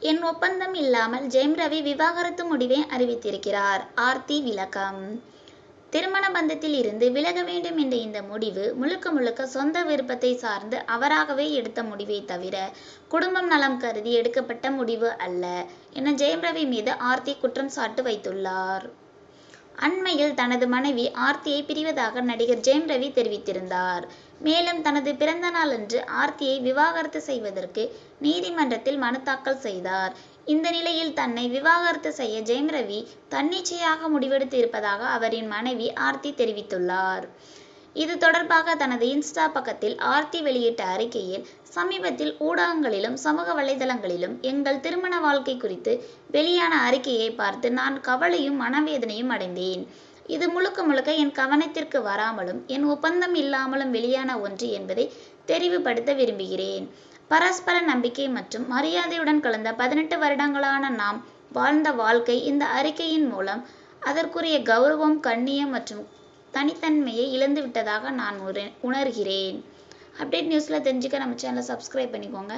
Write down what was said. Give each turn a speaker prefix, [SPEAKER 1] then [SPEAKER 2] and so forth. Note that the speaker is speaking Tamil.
[SPEAKER 1] என் ஒப்பந்தம் இல்லாமல் ஜெயம் ரவி விவாகரத்து முடிவை அறிவித்திருக்கிறார். ஆர்த்தி விளக்கம். திருமண பந்தத்தில் இருந்து விலக வேண்டும் என்ற இந்த முடிவு முழுக்க முழுக்க சொந்த விருப்பத்தை சார்ந்து அவராகவே எடுத்த முடிவை தவிர குடும்பம் நலம் கருதி எடுக்கப்பட்ட முடிவு அல்ல என ஜெயம் ரவி மீது ஆர்த்தி குற்றம் சாட்டு வைத்துள்ளார். அண்மையில் தனது மனைவி ஆர்த்தியை பிரிவதாக நடிகர் ஜெயம் ரவி தெரிவித்திருந்தார். மேலும் தனது பிறந்த நாளன்று ஆர்த்தியை விவாகரத்து செய்வதற்கு நீதிமன்றத்தில் மனு தாக்கல் செய்தார். இந்த நிலையில் தன்னை விவாகரத்து செய்ய ஜெயம் ரவி தன்னிச்சையாக முடிவெடுத்து இருப்பதாக அவரின் மனைவி ஆர்த்தி தெரிவித்துள்ளார். இது தொடர்பாக தனது இன்ஸ்டா பக்கத்தில் ஆர்த்தி வெளியிட்ட அறிக்கையில் சமீபத்தில் ஊடகங்களிலும் சமூக வலைதளங்களிலும் எங்கள் திருமண வாழ்க்கை குறித்து வெளியான அறிக்கையை பார்த்து நான் கவலையும் மனவேதனையும் அடைந்தேன். இது முழுக்க முழுக்க என் கவனத்திற்கு வராமலும் என் ஒப்பந்தம் இல்லாமலும் வெளியான ஒன்று என்பதை தெரிவுபடுத்த விரும்புகிறேன். பரஸ்பர நம்பிக்கை மற்றும் மரியாதையுடன் கலந்த பதினெட்டு வருடங்களான நாம் வாழ்ந்த வாழ்க்கை இந்த அறிக்கையின் மூலம் அதற்குரிய கௌரவம் கண்ணியம் மற்றும் தனித்தன்மையை இழந்து விட்டதாக நான் உணர்கிறேன். அப்டேட் நியூஸில் தெரிஞ்சுக்க நம்ம சேனலை சப்ஸ்கிரைப் பண்ணிக்கோங்க.